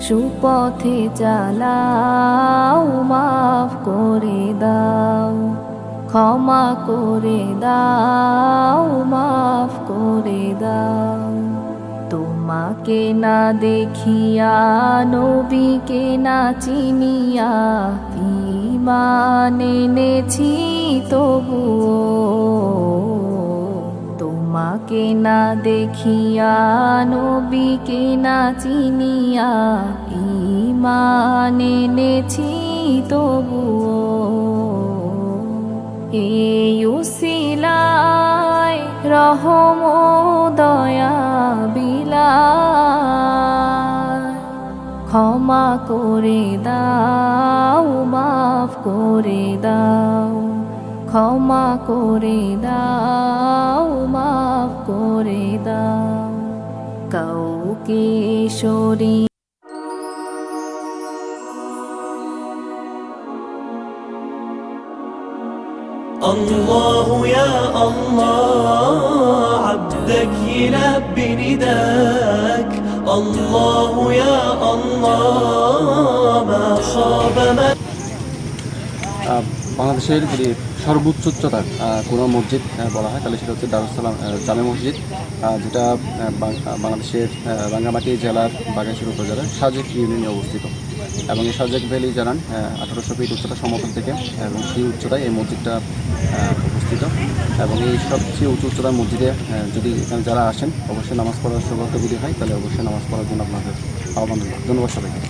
সুপথে চালাও, মাফ করে দাও, ক্ষমা করে দাও, মাফ করে দাও। তোমাকে না দেখিয়া, নবীকে না চিনিয়া, ইমান এনেছি তবুও তোমাকে না দেখিয়া, নবীকে না চিনিয়া ইমান এনেছি তবুও। এই উসিলায় রহম দয়া বিলা ক্ষমা করে দাও, মাফ করে দাও। ক্ষমা করে দাও মাফ করে দাও কাউকে সরি الله يا الله عبدك يلبي نداك الله يا الله ما خاب من আহ, বাংলাদেশের যদি সর্বোচ্চ উচ্চতার কোনো মসজিদ বলা হয়, তাহলে সেটা হচ্ছে দারুসালাম জামে মসজিদ যেটা বাংলাদেশের রাঙ্গামাটি জেলার বাগাইশুর উপজেলার সাজেক ইউনিয়নে অবস্থিত। এবং এই সাজেক ভ্যালি জানান আঠারোশো ফিট উচ্চতা সমতল থেকে, এবং সেই উচ্চতায় এই মসজিদটা অবস্থিত। এবং এই সবচেয়ে উঁচু উচ্চতার মসজিদে যদি এখানে যারা আসেন, অবশ্যই নামাজ পড়ার সৌভাগ্য যদি হয়, তাহলে অবশ্যই নামাজ পড়ার জন্য আপনাদের আহ্বান ধন্যবাদ সবাইকে।